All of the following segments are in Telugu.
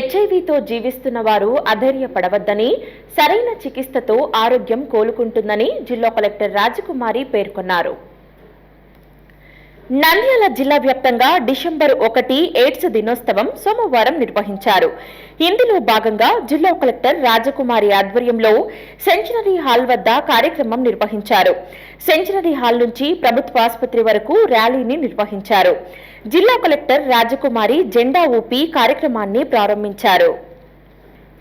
హెచ్ఐవితో జీవిస్తున్న వారు అధైర్యపడవద్దని సరైన చికిత్సతో ఆరోగ్యం కోలుకుంటుందని జిల్లా కలెక్టర్ రాజకుమారి పేర్కొన్నారు. నంద్యాల జిల్లా వ్యాప్తంగా డిసెంబర్ ఒకటి ఎయిడ్స్ దినోత్సవం సోమవారం నిర్వహించారు. ఇందులో భాగంగా జిల్లా కలెక్టర్ రాజకుమారి ఆధ్వర్యంలో సెంచనరీ హాల్ వద్ద కార్యక్రమం నిర్వహించారు. సెంచనరీ హాల్ నుంచి ప్రభుత్వ ఆసుపత్రి వరకు ర్యాలీని నిర్వహించారు. జిల్లా కలెక్టర్ రాజకుమారి జెండా ఊపి కార్యక్రమాన్ని ప్రారంభించారు.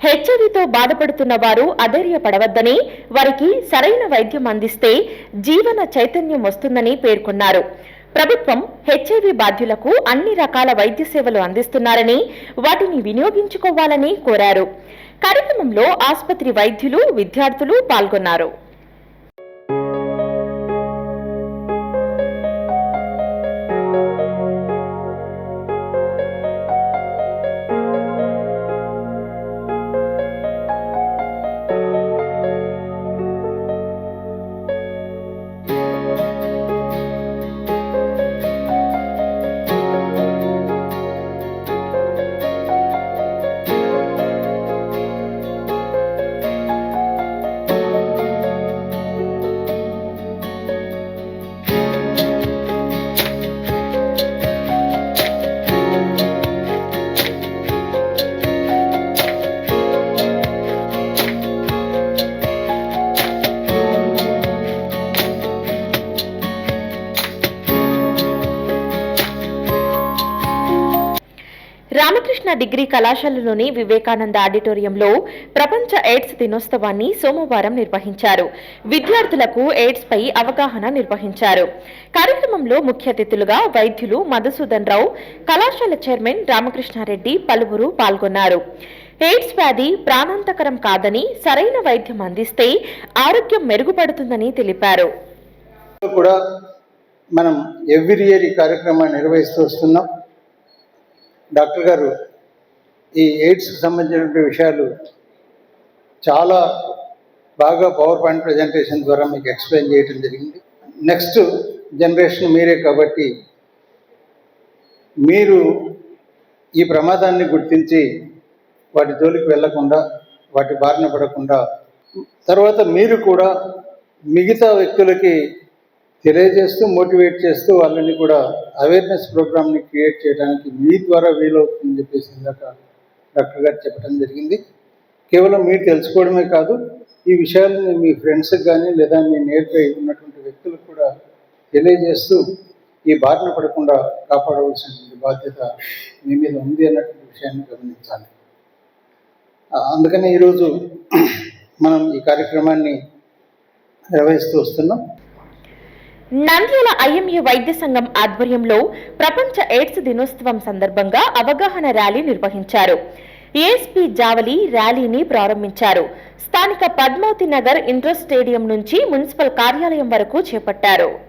హెచ్ఐవితో బాధపడుతున్న వారు అధైర్యపడవద్దని వారికి సరైన వైద్యం అందిస్తే జీవన చైతన్యం వస్తుందని పేర్కొన్నారు. ప్రభుత్వం హెచ్ఐవి బాధ్యులకు అన్ని రకాల వైద్య సేవలు అందిస్తున్నారని వాటిని వినియోగించుకోవాలని కోరారు. కార్యక్రమంలో ఆసుపత్రి వైద్యులు విద్యార్థులు పాల్గొన్నారు. డిగ్రీ కళాశాలలోని వివేకానంద ఆడిటోరియంలో ప్రపంచ ఎయిడ్స్ దినోత్సవాన్ని సోమవారం నిర్వహించారు. విద్యార్థులకు ఎయిడ్స్ పై అవగాహన నిర్వహించారు. కార్యక్రమంలో ముఖ్య అతిథులుగా వైద్యులు మధుసూదన్ రావు కళాశాల చైర్మన్ రామకృష్ణారెడ్డి పలువురు పాల్గొన్నారు. ఎయిడ్స్ వ్యాధి ప్రాణాంతకరం కాదని సరైన వైద్యం అందిస్తే ఆరోగ్యం మెరుగుపడుతుందని తెలిపారు. కూడా మనం ఎవ్రీ ఇయర్ ఈ కార్యక్రమాన్ని నిర్వహిస్తూ వస్తున్నాం. డాక్టర్ గారు ఈ ఎయిడ్స్కి సంబంధించినటువంటి విషయాలు చాలా బాగా పవర్ పాయింట్ ప్రజెంటేషన్ ద్వారా మీకు ఎక్స్ప్లెయిన్ చేయడం జరిగింది. నెక్స్ట్ జనరేషన్ మీరే కాబట్టి మీరు ఈ ప్రమాదాన్ని గుర్తించి వాటి జోలికి వెళ్ళకుండా వాటి బారిన పడకుండా తర్వాత మీరు కూడా మిగతా వ్యక్తులకి తెలియజేస్తూ మోటివేట్ చేస్తూ వాళ్ళని కూడా అవేర్నెస్ ప్రోగ్రామ్ని క్రియేట్ చేయడానికి మీ ద్వారా వీలవుతుందని చెప్పేసి ఇందాక డాక్టర్ గారు చెప్పడం జరిగింది. కేవలం మీరు తెలుసుకోవడమే కాదు ఈ విషయాలని మీ ఫ్రెండ్స్కి కానీ లేదా మీ నేర్పై ఉన్నటువంటి వ్యక్తులకు కూడా తెలియజేస్తూ ఈ బారిన పడకుండా కాపాడవలసినటువంటి బాధ్యత మీ మీద ఉంది అన్నటువంటి విషయాన్ని గమనించాలి. ఆ, అందుకని ఈరోజు మనం ఈ కార్యక్రమాన్ని నిర్వహిస్తూ వస్తున్నాం. నంద్యాల ఐఎంఏ వైద్య సంఘం ఆధ్వర్యంలో ప్రపంచ ఎయిడ్స్ దినోత్సవం సందర్భంగా అవగాహన ర్యాలీ నిర్వహించారు. ఏఎస్పీ జావలి ర్యాలీని ప్రారంభించారు. స్థానిక పద్మావతి నగర్ ఇండోర్ స్టేడియం నుంచి మున్సిపల్ కార్యాలయం వరకు చేపట్టారు.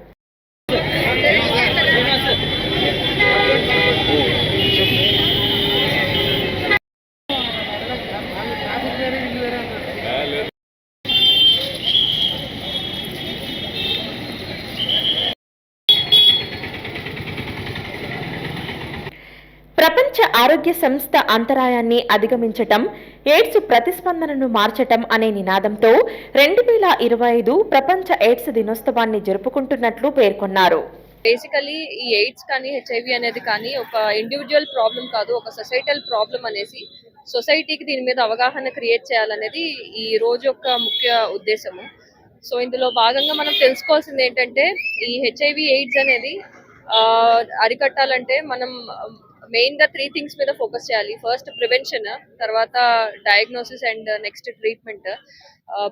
ప్రపంచ ఆరోగ్య సంస్థ అంతరాయాన్ని అధిగమించటం ఎయిడ్స్ ప్రతిస్పందనను మార్చటం అనే నినాదంతో రెండు వేల ఇరవై ఐదు ప్రపంచ ఎయిడ్స్ దినోత్సవాన్ని జరుపుకుంటున్నట్లు పేర్కొన్నారు. బేసికలీ ఈ ఎయిడ్స్ కానీ హెచ్ఐవి అనేది కానీ ఒక ఇండివిజువల్ ప్రాబ్లం కాదు ఒక సొసైటల్ ప్రాబ్లం అనేసి సొసైటీకి దీని మీద అవగాహన క్రియేట్ చేయాలనేది ఈ రోజు యొక్క ముఖ్య ఉద్దేశము. సో ఇందులో భాగంగా మనం తెలుసుకోవాల్సింది ఏంటంటే ఈ హెచ్ఐవి ఎయిడ్స్ అనేది అరికట్టాలంటే మనం మెయిన్గా త్రీ థింగ్స్ మీద ఫోకస్ చేయాలి. ఫస్ట్ ప్రివెన్షన్ తర్వాత diagnosis and next treatment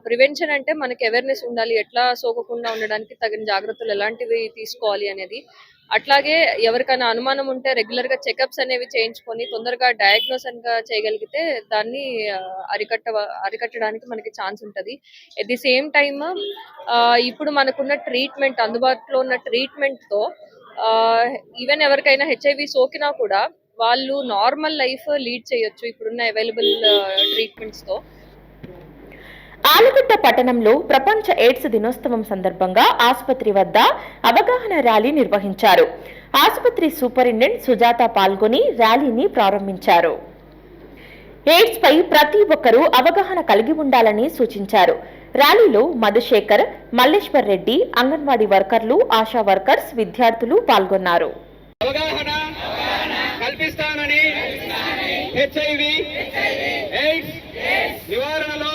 prevention అంటే మనకి అవేర్నెస్ ఉండాలి. ఎట్లా సోకకుండా ఉండడానికి తగిన జాగ్రత్తలు ఎలాంటివి తీసుకోవాలి అనేది. అట్లాగే ఎవరికైనా అనుమానం ఉంటే రెగ్యులర్గా చెకప్స్ అనేవి చేయించుకొని తొందరగా డయాగ్నోస్గా చేయగలిగితే దాన్ని అరికట్ట అరికట్టడానికి మనకి ఛాన్స్ ఉంటది. ఎట్ ది సేమ్ టైమ్ ఇప్పుడు మనకున్న ట్రీట్మెంట్ అందుబాటులో ఉన్న ట్రీట్మెంట్తో ఈవెన్ ఎవరికైనా హెచ్ఐవి సోకినా కూడా వాళ్ళు నార్మల్ లైఫ్ లీడ్ చేయొచ్చు ఇప్పుడున్న అవైలబుల్ ట్రీట్మెంట్స్తో. ఆలగడ్డ పట్టణంలో ప్రపంచ ఎయిడ్స్ దినోత్సవం సందర్భంగా ఆసుపత్రి వద్ద అవగాహన ర్యాలీ నిర్వహించారు. ఆసుపత్రి సూపరింటెండెంట్ సుజాత పాల్గొని ర్యాలీని ప్రారంభించారు. ఎయిడ్స్ పై ప్రతి ఒక్కరూ అవగాహన కలిగి ఉండాలని సూచించారు. ర్యాలీలో మధుశేఖర్ మల్లేశ్వర్ రెడ్డి అంగన్వాడీ వర్కర్లు ఆశా వర్కర్స్ విద్యార్థులు పాల్గొన్నారు. అవగాహన కల్పిస్తానని హెచ్ఐవి ఎయిడ్స్ నివారణలో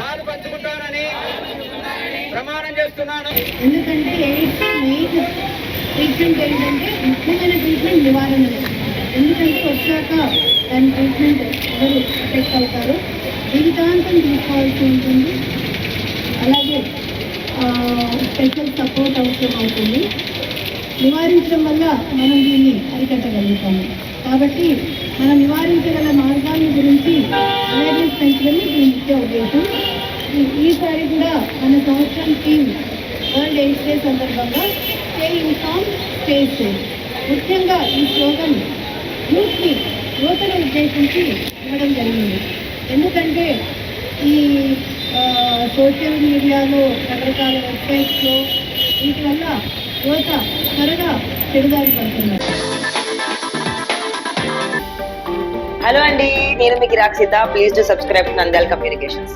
పాలు పంచుకుంటానని ప్రమాణం చేస్తున్నాను. ఎందుకంటే ఎయిడ్స్ మెయిన్ ట్రీట్మెంట్ ఏంటంటే ముఖ్యమైన ట్రీట్మెంట్ నివారణ ఎందుకంటే వచ్చాక దాని ట్రీట్మెంట్ ఎవరు ఎఫెక్ట్ అవుతారు? జీవితాంతం తీసుకోవాల్సి ఉంటుంది. అలాగే స్పెషల్ సపోర్ట్ అవసరం అవుతుంది. నివారించడం వల్ల మనం దీన్ని అరికట్టగలుగుతాము. కాబట్టి మనం నివారించగల మార్గాల గురించి అవేర్నెస్ పెంచడమే దీని ముఖ్య ఉద్దేశం. ఈసారి కూడా మన సంవత్సరం థీమ్ వరల్డ్ ఎయిడ్స్ డే సందర్భంగా స్టే ఇన్ఫామ్ స్టే సేఫ్ ముఖ్యంగా ఈ స్లోగన్ యూత్ని యువతను ఉద్దేశించి ఇవ్వడం జరిగింది. ఎందుకంటే ఈ సోషల్ మీడియాలో రకరకాల వెబ్సైట్స్లో వీటి వల్ల యువత త్వరగా చెడుదారి పడుతున్నారు. హలో అండి నేను మీకు Rakshita please to subscribe to Nandyal communications